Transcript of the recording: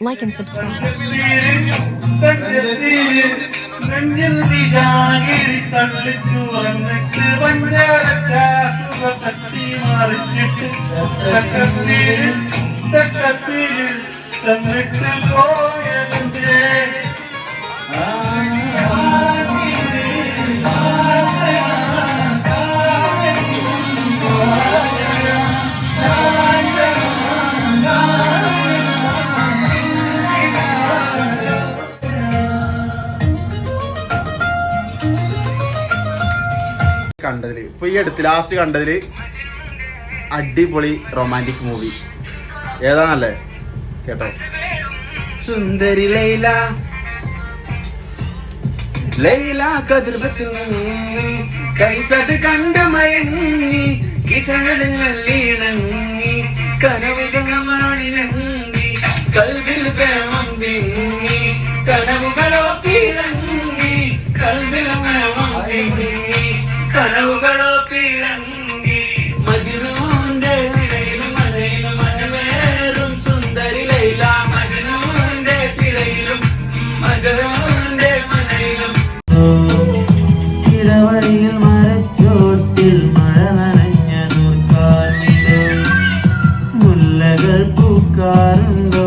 like and subscribe. കണ്ടതിൽ. ഇപ്പൊ ഈ അടുത്ത് ലാസ്റ്റ് കണ്ടതിൽ അടിപൊളി റൊമാന്റിക് മൂവി ഏതാണല്ലേ കേട്ടോ. സുന്ദരി ലൈല. ലൈല കതിർപത്തിൽ കൈസത് കണ്ട മയങ്ങി കിസകളിണങ്ങി കനവുകളമാണിണങ്ങി കൽവിൽ പ്രേമം തിങ്ങി കനവുകളോ ഇടവഴിയിൽ മരച്ചോട്ടിൽ മഴ നനഞ്ഞ മുല്ലകൾ പൂക്കാറുണ്ട്?